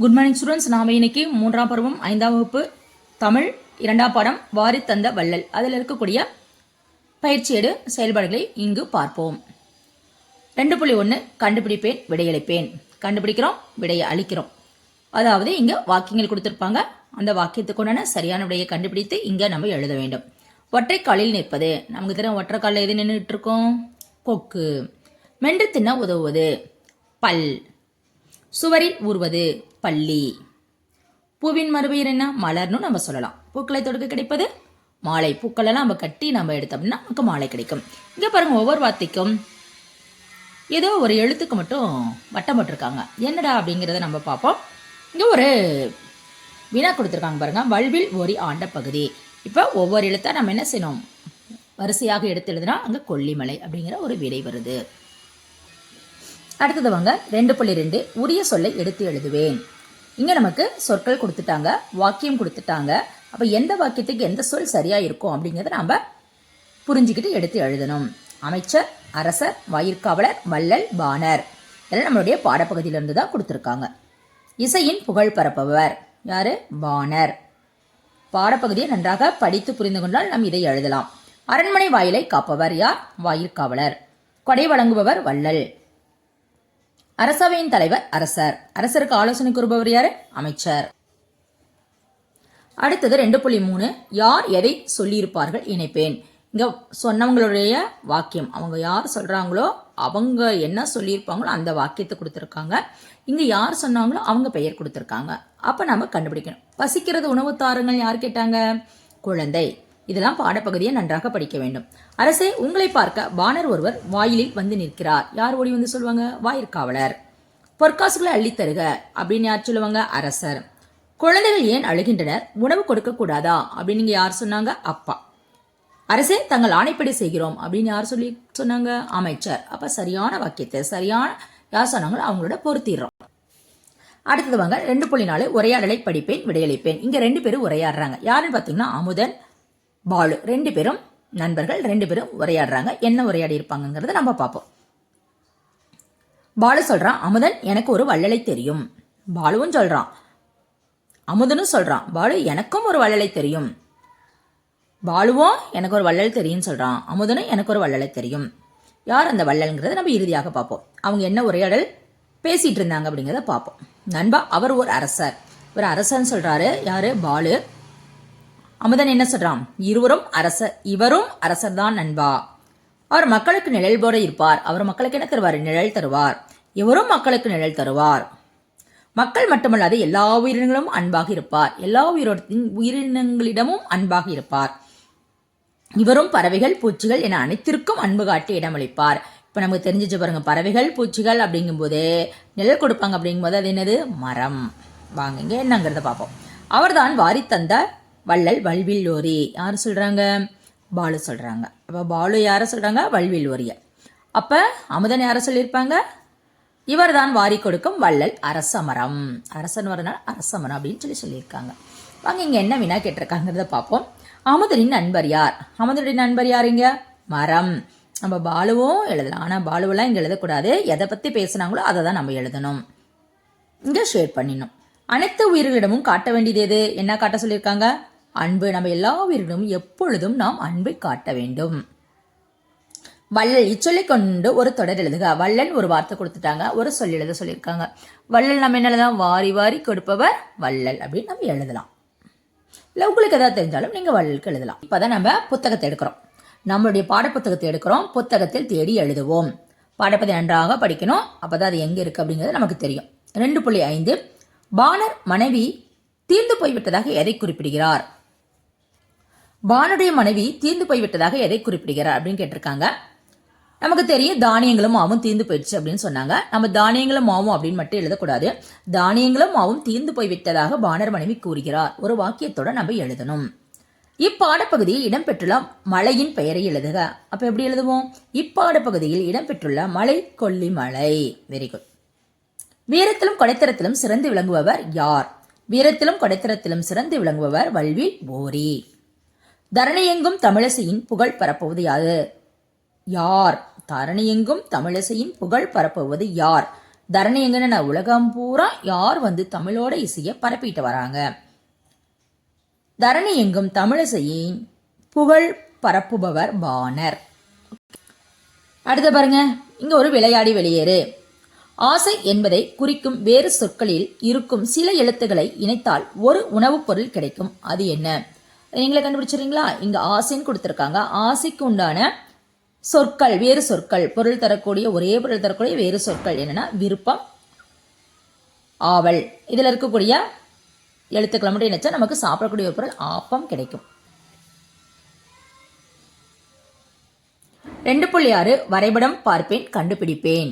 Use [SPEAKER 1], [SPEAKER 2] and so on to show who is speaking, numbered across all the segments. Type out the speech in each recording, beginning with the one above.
[SPEAKER 1] Good morning students நாம இன்னைக்கு மூன்றாம் பருவம் ஐந்தாம் வகுப்பு தமிழ் இரண்டாம் பாடம் வாரி தந்த வள்ளல். அதில் இருக்கக்கூடிய பயிற்சியேடு செயல்பாடுகளை இங்கு பார்ப்போம். ரெண்டு புள்ளி ஒன்று கண்டுபிடிப்பேன் விடையளிப்பேன். கண்டுபிடிக்கிறோம் விடையை அளிக்கிறோம். அதாவது இங்கே வாக்கியங்கள் கொடுத்துருப்பாங்க. அந்த வாக்கியத்துக்கு உண்டான சரியான விடையை கண்டுபிடித்து இங்கே நம்ம எழுத வேண்டும். ஒற்றை காலில் நிற்பது. நமக்கு தெரியும் ஒற்றை காலில் எது நின்றுட்டு இருக்கோம்? கொக்கு. மென்று தின்ன உதவுவது. பல். சுவரில் ஊறுவது பள்ளி. பூவின் மறுபெயர் என்ன? மலர்னு நம்ம சொல்லலாம். பூக்களை தொடுக்க கிடைப்பது மாலை. பூக்களெல்லாம் நம்ம கட்டி நம்ம எடுத்தோம்னா நமக்கு மாலை கிடைக்கும். இங்கே பாருங்க ஒவ்வொரு வார்த்தைக்கும் ஏதோ ஒரு எழுத்துக்கு மட்டும் வட்டம் போட்டிருக்காங்க. என்னடா அப்படிங்கிறத நம்ம பார்ப்போம். இங்கே ஒரு வினா கொடுத்துருக்காங்க பாருங்க. வல்வில் ஓரி ஆண்ட பகுதி. இப்போ ஒவ்வொரு எழுத்தா நம்ம என்ன செய்யணும்? வரிசையாக எடுத்து எழுதுனா அங்கே கொல்லிமலை அப்படிங்கிற ஒரு விடை வருது. அடுத்தது வாங்க ரெண்டு புள்ளி ரெண்டு உரிய சொல்லை எடுத்து எழுதுவேன். இங்கே நமக்கு சொற்கள் கொடுத்துட்டாங்க வாக்கியம் கொடுத்துட்டாங்க. அப்போ எந்த வாக்கியத்துக்கு எந்த சொல் சரியாக இருக்கும் அப்படிங்கிறத நாம் புரிஞ்சுக்கிட்டு எடுத்து எழுதணும். அமைச்சர் அரசர் வாயிற்காவலர் வள்ளல் பானர் இதெல்லாம் நம்மளுடைய பாடப்பகுதியிலிருந்து தான் கொடுத்துருக்காங்க. இசையின் புகழ் பரப்பவர் யார்? பானர் பாடப்பகுதியை நன்றாக படித்து புரிந்து கொண்டால் நாம் இதை எழுதலாம். அரண்மனை வாயிலை காப்பவர் யார்? வாயிற்காவலர். கொடை வழங்குபவர் வள்ளல். அரசவையின் தலைவர் அரசர். அரசருக்கு ஆலோசனை கூறுபவர் யாரு? அமைச்சர். அடுத்தது ரெண்டு புள்ளி மூணு. யார் எதை சொல்லியிருப்பார்கள்? இணைப்பேன். இங்க சொன்னவங்களுடைய வாக்கியம். அவங்க யார் சொல்றாங்களோ அவங்க என்ன சொல்லியிருப்பாங்களோ அந்த வாக்கியத்தை கொடுத்துருக்காங்க. இங்க யார் சொன்னாங்களோ அவங்க பெயர் கொடுத்துருக்காங்க. அப்ப நம்ம கண்டுபிடிக்கணும். பசிக்கிறது உணவு தாருங்கள் யார் கேட்டாங்க? குழந்தை. இதெல்லாம் பாடப்பகுதியை நன்றாக படிக்க வேண்டும். அரசே உங்களை பார்க்க பானர் ஒருவர் வாயிலில் வந்து நிற்கிறார். யார் ஓடி வந்து சொல்லுவாங்க வாயிற்காவலர் பொற்காசுகளை அள்ளித்தருக அப்படின்னு யார் சொல்லுவாங்க? அரசர். குழந்தைகள் ஏன் அழுகின்றனர்? உணவு கொடுக்க கூடாதா? அப்படின்னு இங்கே யார் சொன்னாங்க? அப்பா. அரசே தங்கள் ஆணைப்படி செய்கிறோம் அப்படின்னு யார் சொல்லி சொன்னாங்க? அமைச்சர். அப்ப சரியான வாக்கியத்தை சரியான யார் சொன்னாங்களோ அவங்களோட பொருத்திடுறோம். அடுத்தது வாங்க ரெண்டு புள்ளி நாலு உரையாடலை படிப்பேன் விடையளிப்பேன். இங்க ரெண்டு பேரும் உரையாடுறாங்க. யாருன்னு பார்த்தீங்கன்னா அமுதன் பாலு. ரெண்டு பேரும் நண்பர்கள் ரெண்டு பேரும் உரையாடுறாங்க. என்ன உரையாடி இருப்பாங்கங்கிறத நம்ம பார்ப்போம். பாலு சொல்கிறான் அமுதன் எனக்கு ஒரு வள்ளலை தெரியும். பாலுவும் சொல்கிறான் அமுதனும் சொல்கிறான் பாலு எனக்கும் ஒரு வள்ளலை தெரியும். பாலுவும் எனக்கு ஒரு வள்ளல் தெரியும்னு சொல்கிறான் அமுதனும் எனக்கு ஒரு வள்ளலை தெரியும். யார் அந்த வள்ளல்ங்கிறத நம்ம இறுதியாக பார்ப்போம். அவங்க என்ன உரையாடல் பேசிகிட்டு இருந்தாங்க அப்படிங்கிறத பார்ப்போம். நண்பா அவர் ஒரு அரசர். ஒரு அரசர்னு சொல்கிறாரு யார்? பாலு. அமுதன் என்ன சொல்றான்? இருவரும் அரசர் இவரும் அரசர் தான் நண்பா. அவர் மக்களுக்கு நிழல் போட இருப்பார். அவர் மக்களுக்கு என்ன தருவார்? நிழல் தருவார். இவரும் மக்களுக்கு நிழல் தருவார். மக்கள் மட்டுமல்லாது எல்லா உயிரினங்களும் அன்பாக இருப்பார். எல்லா உயிரோட்டின் உயிரினங்களிடமும் அன்பாக இருப்பார். இவரும் பறவைகள் பூச்சிகள் என அனைத்திற்கும் அன்பு காட்டி இடமளிப்பார். இப்போ நமக்கு தெரிஞ்சிச்சு பாருங்க பறவைகள் பூச்சிகள் அப்படிங்கும்போது நிழல் கொடுப்பாங்க அப்படிங்கும்போது அது என்னது? மரம். வாங்க இங்கே என்னங்கிறத பார்ப்போம். அவர்தான் வாரி தந்த வள்ளல் வல்வில்லோரி. யார் சொல்கிறாங்க பாலு சொல்கிறாங்க அப்போ பாலு யாரை சொல்கிறாங்க வல்வில்லோரியை. அப்போ அமுதன் யாரை சொல்லியிருப்பாங்க? இவர் தான் வாரி கொடுக்கும் வள்ளல் அரசமரம். அரசன் வரனால அரசமரம் அப்படின்னு சொல்லி சொல்லியிருக்காங்க. வாங்க இங்கே என்ன வினா கேட்டிருக்காங்கிறத பார்ப்போம். அமுதனின் நண்பர் யார்? அமுதனுடைய நண்பர் யாருங்க மரம். நம்ம பாலுவும் எழுதலாம். ஆனால் பாலுவெல்லாம் இங்கே எழுதக்கூடாது. எதை பற்றி பேசுனாங்களோ அதை தான் நம்ம எழுதணும். இங்கே ஷேர் பண்ணிடணும். அனைத்து உயிர்களிடமும் காட்ட வேண்டியது எது? என்ன காட்ட சொல்லியிருக்காங்க? அன்பு நம்ம எல்லாவரிடமும் எப்பொழுதும் நாம் அன்பை காட்ட வேண்டும். வள்ளல் இச்சொல்லை கொண்டு ஒரு தொடர் எழுதுக. வள்ளல் ஒரு வார்த்தை கொடுத்துட்டாங்க. ஒரு சொல் எழுத சொல்லியிருக்காங்க. வள்ளல் நம்ம என்ன எழுதலாம் வாரி வாரி கொடுப்பவர் வள்ளல் அப்படின்னு நம்ம எழுதலாம். இல்லை உங்களுக்கு எதாவது தெரிஞ்சாலும் நீங்கள் வள்ளலுக்கு எழுதலாம். இப்போ தான் நம்ம புத்தகத்தை எடுக்கிறோம். நம்மளுடைய பாடப்புத்தகத்தை எடுக்கிறோம். புத்தகத்தில் தேடி எழுதுவோம். பாடப்பதை நன்றாக படிக்கணும். அப்போ தான் அது எங்கே இருக்குது அப்படிங்கிறது நமக்கு தெரியும். ரெண்டு புள்ளி ஐந்து. பாலர் மனைவி தீர்ந்து போய்விட்டதாக எதை குறிப்பிடுகிறார்? பானுடைய மனைவி தீர்ந்து போய்விட்டதாக எதை குறிப்பிடுகிறார் அப்படின்னு கேட்டிருக்காங்க. நமக்கு தெரியும் தானியங்களும் மாவும் தீர்ந்து போயிடுச்சு அப்படின்னு சொன்னாங்க. நம்ம தானியங்களும் மாவும் அப்படின்னு மட்டும் எழுதக்கூடாது. தானியங்களும் மாவும் தீர்ந்து போய்விட்டதாக பாணர் மனைவி கூறுகிறார். ஒரு வாக்கியத்தோட நம்ம எழுதணும். இப்பாடப்பகுதியில் இடம்பெற்றுள்ள மலையின் பெயரை எழுதுக. அப்ப எப்படி எழுதுவோம்? இப்பாடப்பகுதியில் இடம்பெற்றுள்ள மலை கொல்லிமலை. வெரி குட் வீரத்திலும் கொடைத்தரத்திலும் சிறந்து விளங்குபவர் யார்? வீரத்திலும் கொடைத்தரத்திலும் சிறந்து விளங்குபவர் வல்வி ஓரி தரணியெங்கும் தமிழிசையின் புகழ் பரப்புவது யாது? யார்? தரணியெங்கும் தமிழிசையின் புகழ் பரப்புவது யார்? தரணி எங்கன்னா உலகம் பூரா யார் வந்து தமிழோட இசையை பரப்பிட்டு வராங்க? தரணி எங்கும் தமிழிசையின் புகழ் பரப்புபவர் பாணர். அடுத்து பாருங்க. இங்க ஒரு விளையாடி வெளியேறு. ஆசை என்பதை குறிக்கும் வேறு சொற்களில் இருக்கும் சில எழுத்துக்களை இணைத்தால் ஒரு உணவுப் பொருள் கிடைக்கும். அது என்ன? நீங்களே கண்டுபிடிச்சிடுறீங்களா? இங்க ஆசைன்னு கொடுத்துருக்காங்க. ஆசைக்கு உண்டான சொற்கள் வேறு சொற்கள். பொருள் தரக்கூடிய ஒரே பொருள் தரக்கூடிய வேறு சொற்கள். என்னன்னா விருப்பம் ஆவல். இதில் இருக்கக்கூடிய எழுத்துக்களை மட்டும் நினைச்சா நமக்கு சாப்பிடக்கூடிய ஒரு பொருள் ஆப்பம் கிடைக்கும். ரெண்டு புள்ளி ஆறு வரைபடம் பார்ப்பேன் கண்டுபிடிப்பேன்.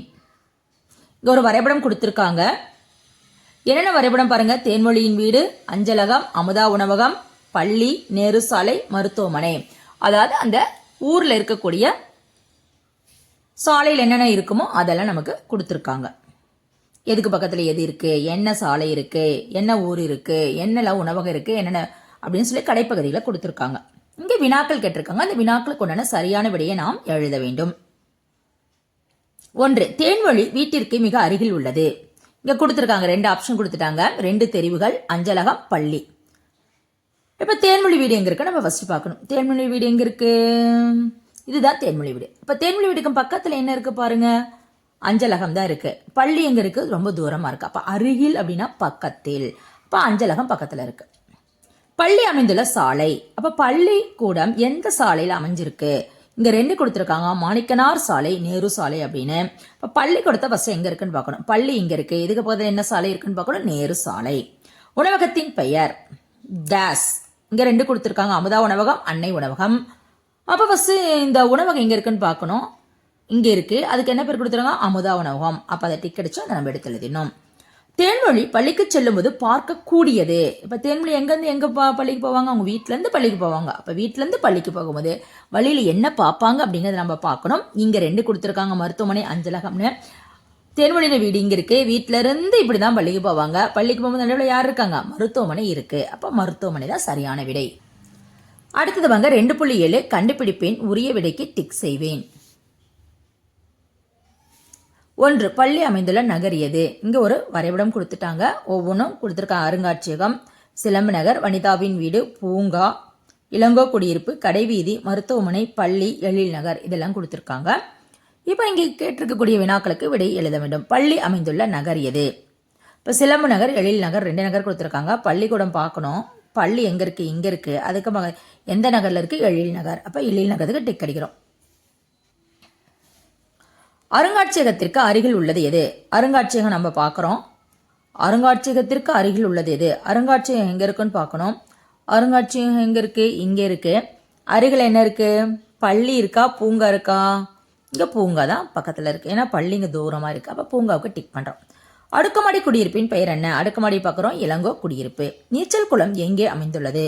[SPEAKER 1] இங்கே ஒரு வரைபடம் கொடுத்துருக்காங்க. என்னென்ன வரைபடம் பாருங்கள் தேன்மொழியின் வீடு அஞ்சலகம் அமுதா உணவகம் பள்ளி நேரு சாலை மருத்துவமனை. அதாவது அந்த ஊர்ல இருக்கக்கூடிய சாலையில் என்னென்ன இருக்குமோ அதெல்லாம் நமக்கு கொடுத்துருக்காங்க. எதுக்கு பக்கத்தில் எது இருக்குது என்ன சாலை இருக்குது என்ன ஊர் இருக்குது என்னெல்லாம் உணவகம் இருக்குது என்னென்ன அப்படின்னு சொல்லி கடைப்பகுதியில் கொடுத்துருக்காங்க. இங்கே வினாக்கள் கேட்டிருக்காங்க. அந்த வினாக்களுக்கு உண்டான சரியான விடையை நாம் எழுத வேண்டும். ஒன்று தேன்வழி வீட்டிற்கு மிக அருகில் உள்ளது. இங்கே கொடுத்துருக்காங்க. ரெண்டு ஆப்ஷன் கொடுத்துட்டாங்க. ரெண்டு தெரிவுகள். அஞ்சலகம் பள்ளி. இப்போ தேன்மொழி வீடு எங்கே இருக்கு? நம்ம ஃபஸ்ட்டு பார்க்கணும். தேன்மொழி வீடு எங்கே இருக்கு? இதுதான் தேன்மொழி வீடு. இப்போ தேன்மொழி வீடுக்கு பக்கத்தில் என்ன இருக்குது பாருங்க? அஞ்சலகம் தான் இருக்குது பள்ளி எங்கே இருக்குது ரொம்ப தூரமாக இருக்குது அப்போ அருகில் அப்படின்னா பக்கத்தில். இப்போ அஞ்சலகம் பக்கத்தில் இருக்குது பள்ளி அமைந்துள்ள சாலை. அப்போ பள்ளிக்கூடம் எந்த சாலையில் அமைஞ்சிருக்கு? இங்கே ரெண்டு கொடுத்துருக்காங்க. மாணிக்கனார் சாலை நேரு சாலை அப்படின்னு. இப்போ பள்ளிக்கூடத்தை ஃபர்ஸ்ட் எங்கே இருக்குன்னு பார்க்கணும். பள்ளி இங்கே இருக்குது இதுக்கு போகிறது என்ன சாலை இருக்குன்னு பார்க்கணும்? நேரு சாலை. உணவகத்தின் பெயர். டேஸ் இங்கே ரெண்டு கொடுத்துருக்காங்க. அமுதா உணவகம் அன்னை உணவகம். அப்போ ஃபஸ்ட்டு இந்த உணவகம் எங்கே இருக்குன்னு பார்க்கணும். இங்கே இருக்குது அதுக்கு என்ன பேர் கொடுத்துருக்காங்க? அமுதா உணவகம். அப்போ அதை டிக் அடிச்சு அதை நம்ம எடுத்து எழுதினோம் தேன்மொழி பள்ளிக்கு செல்லும்போது பார்க்கக்கூடியது. இப்போ தேன்மொழி எங்கேருந்து எங்கே பா- பள்ளிக்கு போவாங்க? அவங்க வீட்டிலேருந்து பள்ளிக்கு போவாங்க. அப்போ வீட்டிலேருந்து பள்ளிக்கு போகும்போது வழியில் என்ன பார்ப்பாங்க அப்படிங்கிறத நம்ம பார்க்கணும். இங்கே ரெண்டு கொடுத்துருக்காங்க மருத்துவமனை அஞ்சலகம்னு. தேன்மொழின வீடு இங்கே இருக்கு. வீட்டில் இருந்து இப்படிதான் பள்ளிக்கு போவாங்க. பள்ளிக்கு போகும்போது நடுவில் யார் இருக்காங்க? மருத்துவமனை இருக்குது அப்போ மருத்துவமனை தான் சரியான விடை. அடுத்தது வாங்க ரெண்டு புள்ளி ஏழு கண்டுபிடிப்பேன் உரிய விடைக்கு டிக் செய்வேன். ஒன்று பள்ளி அமைந்துள்ள நகர் எது? இங்கே ஒரு வரைபடம் கொடுத்துட்டாங்க. ஒவ்வொன்றும் கொடுத்துருக்காங்க. அருங்காட்சியகம் சிலம்பு நகர் வனிதாவின் வீடு பூங்கா இளங்கோ குடியிருப்பு கடைவீதி மருத்துவமனை பள்ளி எழில் நகர் இதெல்லாம் கொடுத்துருக்காங்க. இப்போ இங்கே கேட்டிருக்கக்கூடிய வினாக்களுக்கு விடை எழுத வேண்டும். பள்ளி அமைந்துள்ள நகர் எது? இப்போ சிலம்பு நகர் எழில் நகர் ரெண்டு நகர் கொடுத்துருக்காங்க. பள்ளிக்கூடம் பார்க்கணும். பள்ளி எங்கே இருக்குது இங்கே இருக்குது அதுக்கு மக- எந்த நகரில் இருக்குது எழில் நகர். அப்போ எழில் நகருக்கு டிக் அடிக்கிறோம். அருங்காட்சியகத்திற்கு அருகில் உள்ளது எது? அருங்காட்சியகம் நம்ம பார்க்குறோம். அருங்காட்சியகத்திற்கு அருகில் உள்ளது எது? அருங்காட்சியகம் எங்கே இருக்குன்னு பார்க்கணும். அருங்காட்சியகம் எங்கே இருக்குது இங்கே இருக்குது அருகில் என்ன இருக்குது பள்ளி இருக்கா? பூங்கா இருக்கா? இங்கே பூங்கா தான் பக்கத்தில் இருக்குது ஏன்னா பள்ளி இங்கே தூரமாக இருக்குது அப்போ பூங்காவுக்கு டிக் பண்ணுறோம் அடுக்குமாடி குடியிருப்பின் பெயர் என்ன? அடுக்குமாடி பார்க்குறோம். இளங்கோ குடியிருப்பு. நீச்சல் குளம் எங்கே அமைந்துள்ளது?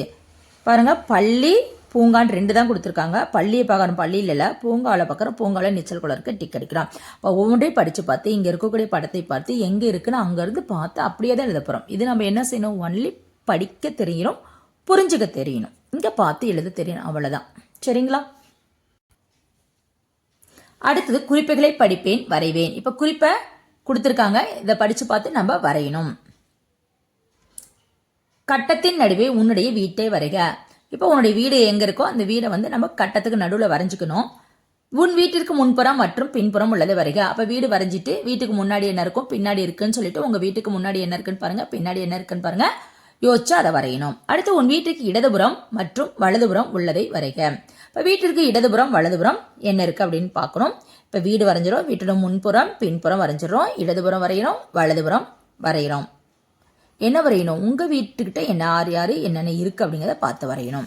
[SPEAKER 1] பாருங்கள் பள்ளி பூங்கான்னு ரெண்டு தான் கொடுத்துருக்காங்க. பள்ளியை பார்க்குறோம். பள்ளியில் இல்லை பூங்காவில் பார்க்குறோம். பூங்காவில் நீச்சல் குளம் இருக்குது டிக் அடிக்கிறோம் இப்போ ஒவ்வொன்றையும் படித்து பார்த்து இங்கே இருக்கக்கூடிய படத்தை பார்த்து எங்கே இருக்குன்னு அங்கேருந்து பார்த்து அப்படியே தான் எழுத போகிறோம் இது நம்ம என்ன செய்யணும்? ஒன்லி படிக்க தெரியணும் புரிஞ்சுக்க தெரியணும். இங்கே பார்த்து எழுத தெரியணும் அவ்வளோதான் சரிங்களா? அடுத்தது குறிப்புகளை படிப்பேன் வரைவேன். இப்போ குறிப்பை கொடுத்துருக்காங்க. இதை படித்து பார்த்து நம்ம வரையணும். கட்டத்தின் நடுவே உன்னுடைய வீட்டை வரைக. இப்போ உன்னுடைய வீடு எங்கே இருக்கோ அந்த வீடை வந்து நம்ம கட்டத்துக்கு நடுவில் வரைஞ்சிக்கணும். உன் வீட்டிற்கு முன்புறம் மற்றும் பின்புறம் உள்ளது வரைக. அப்போ வீடு வரைஞ்சிட்டு வீட்டுக்கு முன்னாடி என்ன இருக்கும் பின்னாடி இருக்குன்னு சொல்லிட்டு உங்கள் வீட்டுக்கு முன்னாடி என்ன இருக்குன்னு பாருங்கள் பின்னாடி என்ன இருக்குன்னு பாருங்கள் யோசிச்சு அதை வரையணும். அடுத்து உன் வீட்டுக்கு இடதுபுறம் மற்றும் வலதுபுறம் உள்ளதை வரைக. இப்போ வீட்டிற்கு இடதுபுறம் வலதுபுறம் என்ன இருக்குது அப்படின்னு பார்க்கணும். இப்போ வீடு வரைஞ்சிரும் வீட்டோட முன்புறம் பின்புறம் வரைஞ்சிரும் இடதுபுறம் வரைகிறோம் வலதுபுறம் வரைகிறோம் என்ன வரையணும்? உங்கள் வீட்டுக்கிட்ட என்ன யார் யார் என்னென்ன இருக்குது அப்படிங்கிறத பார்த்து வரையணும்.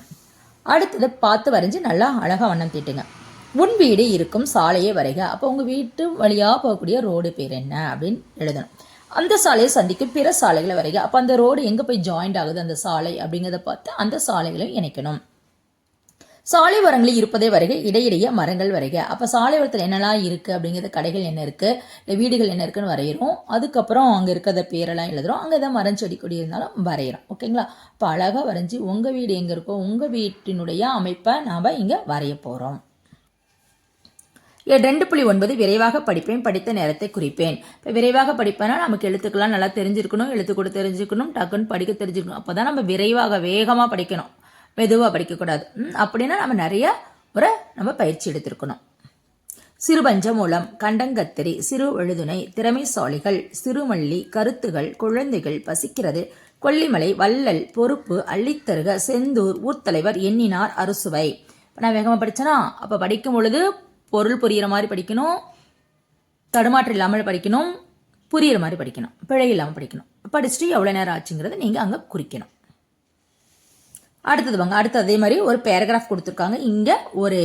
[SPEAKER 1] அடுத்தது பார்த்து வரைஞ்சி நல்லா அழகாக வண்ணம் தீட்டுங்க. உன் வீடு இருக்கும் சாலையை வரைக. அப்போ உங்கள் வீட்டு வழியாக போகக்கூடிய ரோடு பேர் என்ன அப்படின்னு எழுதணும். அந்த சாலையை சந்திக்கும் பிற சாலைகளை வரைக. அப்போ அந்த ரோடு எங்கே போய் ஜாயிண்ட் ஆகுது? அந்த சாலை அப்படிங்கிறத பார்த்து அந்த சாலைகளையும் இணைக்கணும். சாலை வரங்களில் இருப்பதே வரைக. இடையிடையே மரங்கள் வரைக. அப்போ சாலை வரத்தில் என்னெல்லாம் இருக்குது அப்படிங்கிறது கடைகள் என்ன இருக்குது இல்லை வீடுகள் என்ன இருக்குன்னு வரைகிறோம் அதுக்கப்புறம் அங்கே இருக்கிறத பேரெல்லாம் எழுதுகிறோம் அங்கே எதாவது மரம் செடி கொடி இருந்தாலும் வரைகிறோம் ஓகேங்களா இப்போ அழகாக வரைஞ்சி உங்கள் வீடு எங்கே இருக்கோ உங்கள் வீட்டினுடைய அமைப்பை நாம் இங்கே வரைய போகிறோம் ரெண்டு புள்ளி ஒன்பது விரைவாக படிப்பேன் படித்த நேரத்தை குறிப்பேன். இப்போ விரைவாக படிப்பேன்னா நமக்கு எழுத்துக்கெல்லாம் நல்லா தெரிஞ்சிருக்கணும் எழுத்து கூட தெரிஞ்சுக்கணும் டக்குன்னு படிக்க தெரிஞ்சுக்கணும் அப்போ தான் நம்ம விரைவாக வேகமாக படிக்கணும். மெதுவாக படிக்கக்கூடாது. ம், அப்படின்னா நம்ம நிறைய முறை நம்ம பயிற்சி எடுத்திருக்கணும். சிறுபஞ்ச மூலம் கண்டங்கத்திரி சிறு எழுதுனை திறமைசாலிகள் சிறுமல்லி கருத்துகள் குழந்தைகள் பசிக்கிறது கொல்லிமலை வள்ளல் பொறுப்பு அள்ளித்தருக செந்தூர் ஊர்த்தலைவர் எண்ணினார் அறுசுவை. நான் வேகமாக படித்தேனா அப்போ படிக்கும் பொழுது பொருள் புரியிற மாதிரி படிக்கணும். தடுமாற்றம் இல்லாமல் படிக்கணும். புரியிற மாதிரி படிக்கணும். பிழை இல்லாமல் படிக்கணும். படிச்சுட்டு எவ்வளோ நேரம் ஆச்சுங்கிறத நீங்கள் அங்கே குறிக்கணும். அடுத்தது வாங்க. அடுத்து அதே மாதிரி ஒரு பேராகிராஃப் கொடுத்துருக்காங்க. இங்கே ஒரு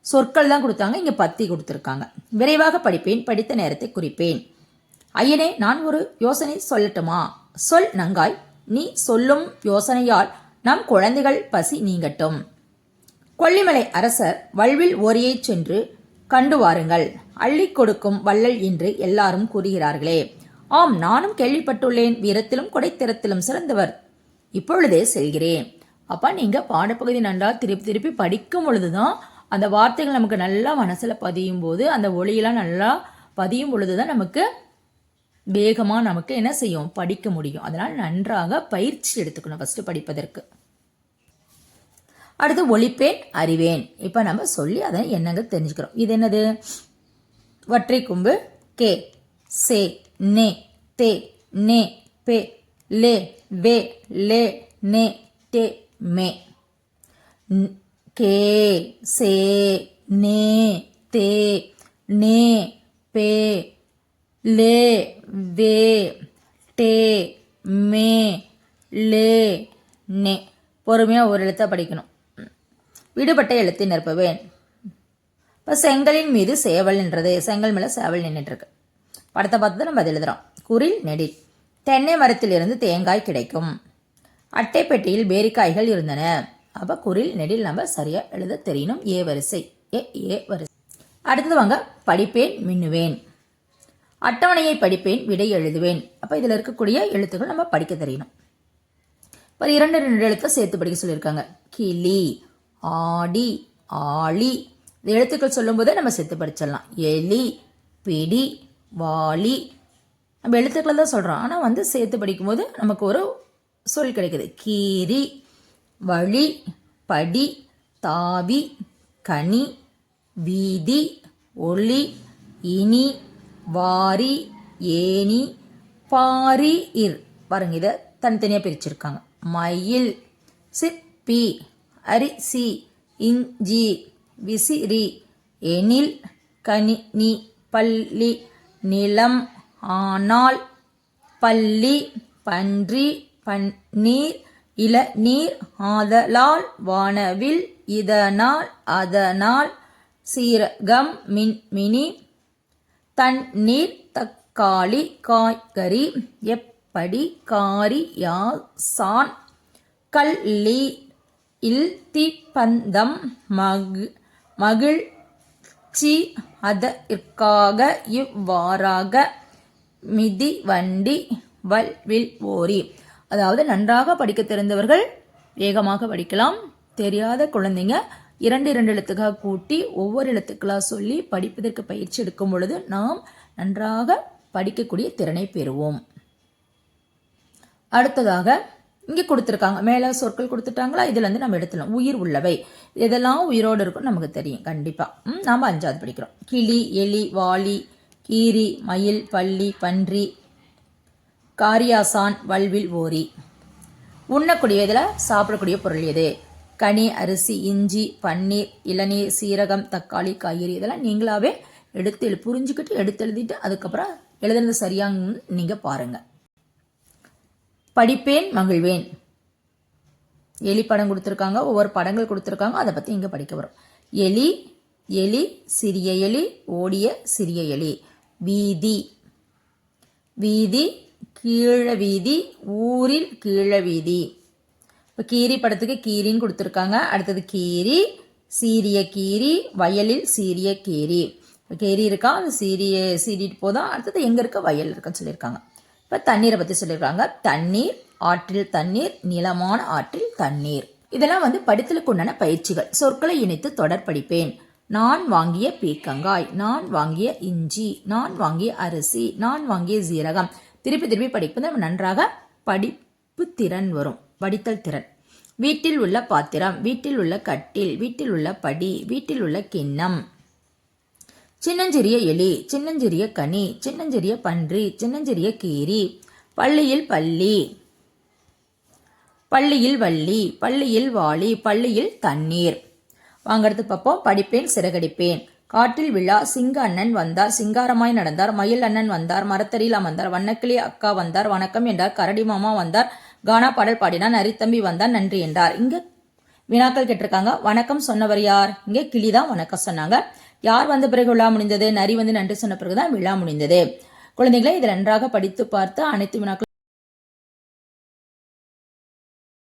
[SPEAKER 1] சொற்கள் தான் கொடுத்தாங்க. இங்கே பத்தி கொடுத்துருக்காங்க. விரைவாக படிப்பேன். படித்த நேரத்தை குறிப்பேன். ஐயனே நான் ஒரு யோசனை சொல்லட்டுமா? சொல் நங்காய். நீ சொல்லும் யோசனையால் நம் குழந்தைகள் பசி நீங்கட்டும். கொல்லிமலை அரசர் வல்வில் ஓரியைச் சென்று கண்டு வாருங்கள். அள்ளி கொடுக்கும் வள்ளல் என்று எல்லாரும் கூறுகிறார்களே. ஆம் நானும் கேள்விப்பட்டுள்ளேன். வீரத்திலும் கொடைத்திறத்திலும் சிறந்தவர். இப்பொழுதே செல்கிறேன். அப்பா நீங்க பாடப்பகுதி நன்றா திருப்பி திருப்பி படிக்கும் பொழுதுதான் அந்த வார்த்தைகள் நமக்கு நல்லா மனசுல பதியும் போது அந்த ஒளியெல்லாம் நல்லா பதியும் பொழுதுதான் நமக்கு வேகமாக நமக்கு என்ன செய்யும்? படிக்க முடியும். அதனால் நன்றாக பயிற்சி எடுத்துக்கணும் ஃபஸ்ட்டு படிப்பதற்கு. அடுத்து ஒழிப்பேன் அறிவேன். இப்போ நம்ம சொல்லி அதை என்னங்க தெரிஞ்சுக்கிறோம். இது என்னது? வற்றை கும்பு கே சே நே தே நே பே லே வே லே நே டே மே. கே சே நே தே நே பே லே வே டே மே லே நே. பொறுமையாக ஒரு எழுத்தை படிக்கணும். விடுபட்ட எழுத்தை நிரப்புவேன். இப்போ செங்கலின் மீது சேவல் நின்றது. செங்கல் மேலே சேவல் நின்றுட்டுருக்கு படத்தை பார்த்து தான் நம்ம அதை எழுதுகிறோம் குரில் நெடில். தென்னை மரத்திலிருந்து தேங்காய் கிடைக்கும். அட்டை பெட்டியில் பேரிக்காய்கள் இருந்தன. அப்போ குரில் நெடில் நம்ம சரியாக எழுத தெரியணும். ஏ வரிசை. ஏ ஏ வரிசை. அடுத்தது வாங்க படிப்பேன் மின்னுவேன். அட்டவணையை படிப்பேன் விடை எழுதுவேன். அப்போ இதில் இருக்கக்கூடிய எழுத்துக்கள் நம்ம படிக்க தெரியணும். இப்போ இரண்டு ரெண்டு எழுத்தை சேர்த்து படிக்க சொல்லியிருக்காங்க. கிளி. ஆடி ஆளி. இந்த எழுத்துக்கள் சொல்லும்போதே நம்ம சேர்த்து படிச்சிடலாம். எலி பிடி வாளி நம்ம எழுத்துக்களை தான் சொல்கிறோம் ஆனால் வந்து சேர்த்து படிக்கும்போது நமக்கு ஒரு சொல் கிடைக்குது. கீரி வழி படி தாவி கனி வீதி ஒளி இனி வாரி ஏனி பாரி இர். பாருங்க இதை தனித்தனியாக பிரிச்சிருக்காங்க. மயில் சிப்பி அரிசி இஞ்சி விசிறி எனில் கணினி பள்ளி நிலம் ஆனால் பள்ளி பன்றி பன்னீர் இளநீர் ஆதலால் வானவில் இதனால் அதனால் சீரகம் மின்மினி தண்ணீர் தக்காளி காய்கறி எப்படி காரி யாசான் கள்ளி இல் மகு மகிழ்ச்சி அதற்காக இவ்வாறாக மிதி வண்டி வல்வில் ஓரி. அதாவது நன்றாக படிக்க தெரிந்தவர்கள் வேகமாக படிக்கலாம். தெரியாத குழந்தைங்க இரண்டு இரண்டு எழுத்துக்காக கூட்டி ஒவ்வொரு எழுத்துக்களாக சொல்லி படிப்பதற்கு பயிற்சி எடுக்கும் பொழுது நாம் நன்றாக படிக்கக்கூடிய திறனை பெறுவோம். அடுத்ததாக இங்கே கொடுத்துருக்காங்க. மேலே சொற்கள் கொடுத்துட்டாங்களா? இதுலேருந்து நம்ம எடுத்துலாம் உயிர் உள்ளவை. இதெல்லாம் உயிரோடு இருக்கும் நமக்கு தெரியும். கண்டிப்பாக நாம் அஞ்சாவது படிக்கிறோம். கிளி எலி வாளி கீரி மயில் பள்ளி பன்றி காரியாசான் வல்வில் ஓரி. உண்ணக்கூடிய இதில் சாப்பிடக்கூடிய பொருள் எது? கனி அரிசி இஞ்சி பன்னீர் இளநீர் சீரகம் தக்காளி காய்கறி இதெல்லாம் நீங்களாவே எடுத்து எழு- புரிஞ்சுக்கிட்டு எடுத்து எழுதிட்டு அதுக்கப்புறம் எழுதுனது சரியாங்கன்னு நீங்கள் பாருங்கள் படிப்பேன் மகிழ்வேன். எலி படம் கொடுத்துருக்காங்க ஒவ்வொரு படங்கள் கொடுத்துருக்காங்க அதை பற்றி இங்கே படிக்க வரும். எலி எலி சிறிய எலி ஓடிய சிறிய எலி. வீதி. வீதி கீழ வீதி ஊரில் கீழ வீதி. இப்போ கீரி படத்துக்கு கீரின்னு கொடுத்துருக்காங்க. அடுத்தது கீரி சீரிய கீரி வயலில் சீரிய கீரி. இப்போ கீரி இருக்கா? அது சீரிய சீரிட்டு போதும் அடுத்தது எங்கே இருக்க? வயல் இருக்குன்னு சொல்லியிருக்காங்க. இப்போ தண்ணீரை பற்றி சொல்லியிருக்காங்க. தண்ணீர் ஆற்றில் தண்ணீர் நீளமான ஆற்றில் தண்ணீர். இதெல்லாம் வந்து படித்தலுக்கு உண்டான பயிற்சிகள். சொற்களை இணைத்து தொடர் படிப்பேன். நான் வாங்கிய பீக்கங்காய் நான் வாங்கிய இஞ்சி நான் வாங்கிய அரிசி நான் வாங்கிய சீரகம். திருப்பி திருப்பி படிப்பது நம்ம நன்றாக படிப்பு திறன் வரும். படித்தல் திறன். வீட்டில் உள்ள பாத்திரம் வீட்டில் உள்ள கட்டில் வீட்டில் உள்ள படி வீட்டில் உள்ள கிண்ணம். சின்னஞ்சிறிய எலி சின்னஞ்சிறிய கனி சின்னஞ்சிறிய பன்றி சின்னஞ்சிறிய கீரி பள்ளியில் பள்ளி பள்ளியில் வள்ளி பள்ளியில் வாளி பள்ளியில் தண்ணீர். வாங்கிறது பார்ப்போம். படிப்பேன் சிறகடிப்பேன். காட்டில் விழா சிங்க அண்ணன் வந்தார் சிங்காரமாய் நடந்தார் மயில் அண்ணன் வந்தார் மரத்தறியில் அமர்ந்தார் வண்ணக்கிளி அக்கா வந்தார் வணக்கம் என்றார் கரடி மாமா வந்தார் கானா பாடல் பாடினார் நரித்தம்பி வந்தார் நன்றி என்றார். இங்க வினாக்கள் கேட்டிருக்காங்க. வணக்கம் சொன்னவர் யார்? இங்கே கிளி தான் வணக்கம் சொன்னாங்க. யார் வந்த பிறகு விழா முடிந்தது? நரி வந்து நன்றி சொன்ன பிறகுதான் விழா முடிந்தது. குழந்தைகளை இதை நன்றாக படித்து பார்த்து அனைத்து வினாக்கள்